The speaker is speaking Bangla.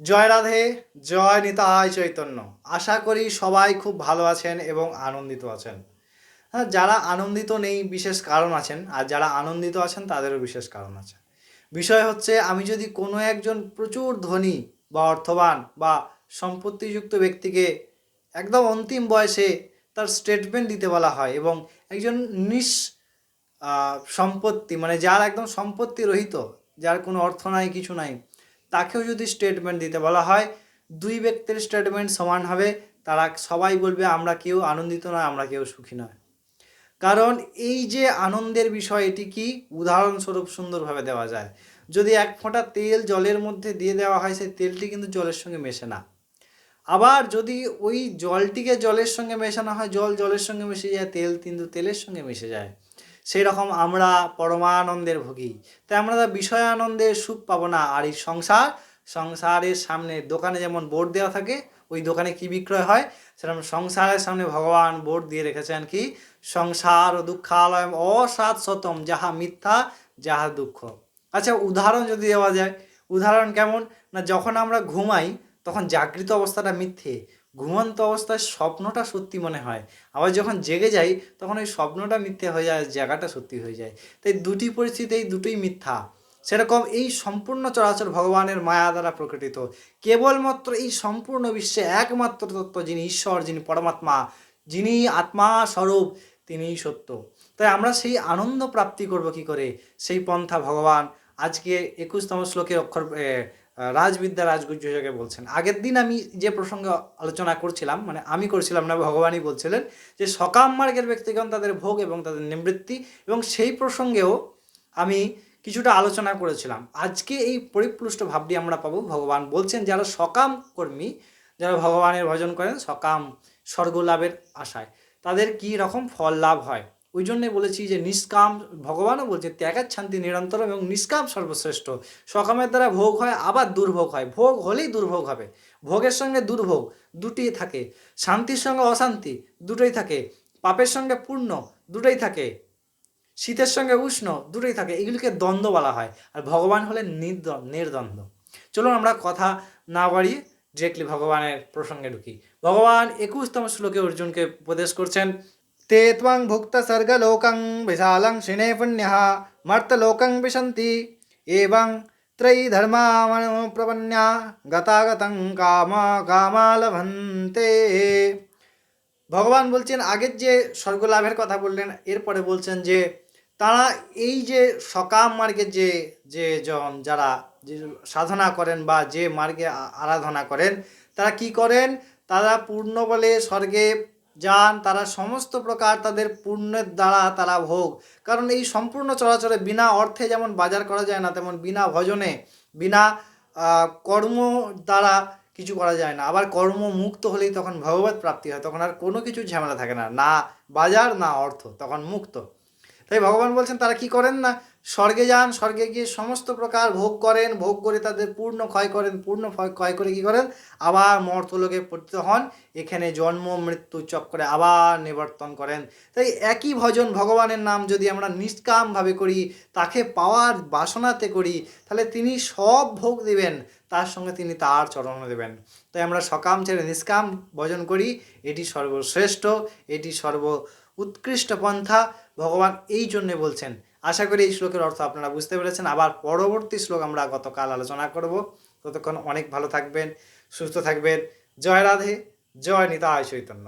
জয় রাধে, জয় নিতাই চৈতন্য। আশা করি সবাই খুব ভালো আছেন এবং আনন্দিত আছেন। হ্যাঁ যারা আনন্দিত নেই, বিশেষ কারণ আছেন, আর যারা আনন্দিত আছেন, তাদেরও বিশেষ কারণ আছে। বিষয় হচ্ছে, আমি যদি কোনো একজন প্রচুর ধনী বা অর্থবান বা সম্পত্তিযুক্ত ব্যক্তিকে একদম অন্তিম বয়সে তার স্টেটমেন্ট দিতে বলা হয় এবং একজন নিঃ সম্পত্তি মানে যার একদম সম্পত্তি রহিত, যার কোনো অর্থ নাই, কিছু নাই তাকেও যদি স্টেটমেন্ট দিতে বলা হয়, দুই ব্যক্তির স্টেটমেন্ট সমান হবে, তারা সবাই বলবে, আমরা কেউ আনন্দিত নয়, আমরা কেউ সুখী নয়। কারণ এই যে আনন্দের বিষয়, এটি কি উদাহরণস্বরূপ সুন্দরভাবে দেওয়া যায়? যদি এক ফোঁটা তেল জলের মধ্যে দিয়ে দেওয়া হয়, সেই তেলটি কিন্তু জলের সঙ্গে মেশে না। আবার যদি ওই জলটিকে জলের সঙ্গে মেশানো হয়, জল জলের সঙ্গে মিশে যায়, তেল কিন্তু তেলের সঙ্গে মিশে যায়। সেই রকম আমরা পরমানন্দের ভোগী। তাই আমরা বিষয় আনন্দের সুখ পাবো না। আর এই সংসার, সংসারের সামনে দোকানে যেমন বোর্ড দেওয়া থাকে, ওই দোকানে কি বিক্রয় হয়? সেরকম সংসারের সামনে ভগবান বোর্ড দিয়ে রেখেছেন কি? সংসার ও দুঃখালয় অসাত শতম যাহা মিথ্যা, যাহা দুঃখ। আচ্ছা উদাহরণ যদি দেওয়া যায়, উদাহরণ কেমন? না, যখন আমরা ঘুমাই, তখন জাগৃত অবস্থাটা মিথ্যে। ঘুমন্ত অবস্থায় স্বপ্নটা সত্যি মনে হয়। আবার যখন জেগে যাই, তখন ওই স্বপ্নটা মিথ্যে হয়ে যায় জায়গাটা সত্যি হয়ে যায়। তাই দুটি পরিস্থিতি, এই দুটোই মিথ্যা। সেরকম এই সম্পূর্ণ চরাচর ভগবানের মায়া দ্বারা প্রকটিত। কেবলমাত্র এই সম্পূর্ণ বিশ্বে একমাত্র তত্ত্ব যিনি ঈশ্বর, যিনি পরমাত্মা, যিনি আত্মা স্বরূপ তিনিই সত্য। তাই আমরা সেই আনন্দ প্রাপ্তি করব কি করে? সেই পন্থা ভগবান আজকে একুশতম শ্লোকের অক্ষর রাজবিদ্যা রাজগুজ্জকে বলছেন। আগের দিন আমি যে প্রসঙ্গে আলোচনা করছিলাম মানে আমি করছিলাম না, ভগবানই বলছিলেন যে সকাম মার্গের ব্যক্তিগণ তাদের ভোগ এবং তাদের নিবৃত্তি এবং সেই প্রসঙ্গেও আমি কিছুটা আলোচনা করেছিলাম। আজকে এই পরিপুষ্ট ভাবটি আমরা পাবো। ভগবান বলছেন, যারা সকাম কর্মী, যারা ভগবানের ভজন করেন, সকাম স্বর্গ লাভের আশায়, তাদের কি রকম ফল লাভ হয়? ওই জন্যে বলেছি যে নিষ্কাম, ভগবানও বলছে, ত্যাগের শান্তি নিরন্তর এবং নিষ্কাম সর্বশ্রেষ্ঠ। সকামের দ্বারা ভোগ হয়, আবার দুর্ভোগ হয়। ভোগ হলেই দুর্ভোগ হবে। ভোগের সঙ্গে দুর্ভোগ দুটি থাকে। শান্তির সঙ্গে অশান্তি দুটোই থাকে। পাপের সঙ্গে পূর্ণ দুটোই থাকে। শীতের সঙ্গে উষ্ণ দুটোই থাকে। এগুলিকে দ্বন্দ্ব বলা হয়। আর ভগবান হলেন নির্দ্ব- নির্দ্বন্দ্ব। চলুন আমরা কথা না বাড়িয়ে ডিরেক্টলি ভগবানের প্রসঙ্গে ঢুকি। ভগবান একুশতম শ্লোকে অর্জুনকে উপদেশ করছেন ত্বং ভুক্ত সর্গলোকং বিশালং শিনে পুণ্যঃ মর্তলোকং বিশন্তি এবং ত্রয়ী ধর্মামনুপ্রপন্যা গতাগতং কাম কামালভন্তে ভগবান বলছেন আগের যে স্বর্গলাভের কথা বললেন এরপরে বলছেন যে, তারা এই যে সকাম মার্গের যে যে জন, যারা যে সাধনা করেন বা যে মার্গে আরাধনা করেন, তারা কি করেন? তারা পূর্ণ বলে স্বর্গে যান, তারা সমস্ত প্রকার তাদের পুণ্যের দ্বারা তারা ভোগ। কারণ এই সম্পূর্ণ চলাচলে বিনা অর্থে যেমন বাজার করা যায় না, তেমন বিনা ভজনে, বিনা কর্ম দ্বারা কিছু করা যায় না। আবার কর্ম মুক্ত হলেই তখন ভগবত প্রাপ্তি হয়, তখন আর কোনো কিছু ঝামেলা থাকে না। না বাজার, না অর্থ, তখন মুক্ত। তাই ভগবান বলছেন, তারা কি করেন না? স্বর্গে যান, স্বর্গে গিয়ে সমস্ত প্রকার ভোগ করেন, ভোগ করে তাদের পূর্ণ ক্ষয় করেন, পূর্ণ ক্ষয় করে কি করেন? আবার মর্তলোকে পতিত হন, এখানে জন্ম, মৃত্যু চক্রে আবার নিবর্তন করেন। তাই একই ভজন ভগবানের নাম যদি আমরা নিষ্কামভাবে করি, তাকে পাওয়ার বাসনাতে করি, তাহলে তিনি সব ভোগ দিবেন, তার সঙ্গে তিনি তার চরণ দেবেন। তাই আমরা সকাম ছেড়ে নিষ্কাম ভজন করি, এটি সর্বশ্রেষ্ঠ, এটি সর্ব উৎকৃষ্ট পন্থা ভগবান এই জন্যে বলছেন। আশা করি এই শ্লোকের অর্থ আপনারা বুঝতে পেরেছেন। আবার পরবর্তী শ্লোক আমরা গতকাল আলোচনা করব। ততক্ষণ অনেক ভালো থাকবেন, সুস্থ থাকবেন। জয় রাধে, জয় নিতায় চৈতন্য।